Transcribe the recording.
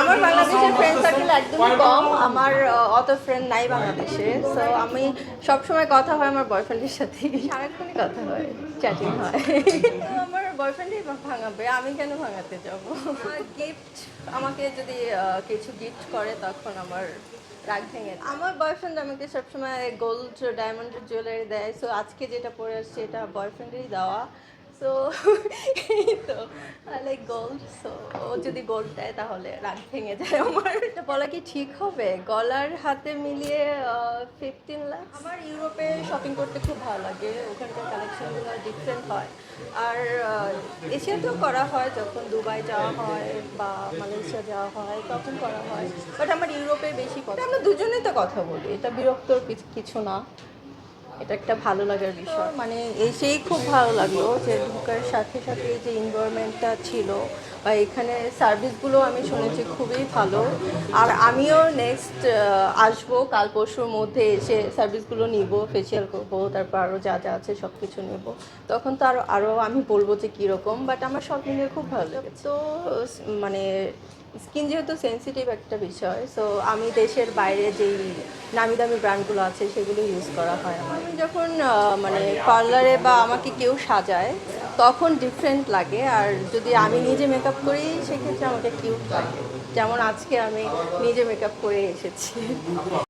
আমার বাংলাদেশের friend circle একদমই কম। আমার অত ফ্রেন্ড নাই বাংলাদেশে। সো আমি সবসময় কথা হয় আমার বয়ফ্রেন্ডের সাথে। সারাক্ষণই কথা হয় চ্যাটিং হয়। আমার বয়ফ্রেন্ডই ভাঙাবে। আমি কেন ভাঙাতে যাব? গিফট আমাকে যদি কিছু গিফট করে তখন আমার রাগ ভেঙে আমার বয়ফ্রেন্ড আমাকে সবসময় গোল্ড ডায়মন্ডের জুয়েলারি দেয়। সো আজকে যেটা পরে আসছে এটা বয়ফ্রেন্ডেরই দেওয়া। সো এই তো লাইক গোল্ড সো ও যদি গোল্ড দেয় তাহলে রাগ ভেঙে যায় আমার। এটা বলা কি ঠিক হবে? গলার হাতে মিলিয়ে ফিফটিন লাখ আমার ইউরোপে শপিং করতে খুব ভালো লাগে ওখানকার কালেকশনগুলো ডিফারেন্ট হয়। আর এশিয়াতেও করা হয় যখন দুবাই যাওয়া হয় বা মালয়েশিয়া যাওয়া হয় তখন করা হয়। বাট আমার ইউরোপে বেশি কথা আমরা দুজনেই তো কথা বলি এটা বিরক্তর কিছু- কিছু না। এটা একটা ভালো লাগার বিষয়। মানে এসেই খুব ভালো লাগল যে ঢোকার সাথে সাথে যে এনভায়রনমেন্টটা ছিল বা এখানে সার্ভিসগুলো আমি শুনেছি খুবই ভালো। আর আমিও নেক্সট আসব, কাল পরশুর মধ্যে এসে সার্ভিসগুলো নিব ফেসিয়াল করব, তারপর আরও যা যা আছে সব কিছু নেব। তখন তো আরও আরও আমি বলব যে কীরকম বাট আমার সব মিলিয়ে খুব ভালো লেগেছে। তো মানে স্কিন যেহেতু সেন্সিটিভ একটা বিষয় সো আমি দেশের বাইরে যেই নামি দামি ব্র্যান্ডগুলো আছে সেগুলো ইউজ করা হয় আমি যখন মানে পার্লারে বা আমাকে কেউ সাজায় তখন ডিফারেন্ট লাগে। আর যদি আমি নিজে মেকআপ করি, সেক্ষেত্রে আমাকে কিউট লাগে। যেমন আজকে আমি নিজে মেকআপ করে এসেছি।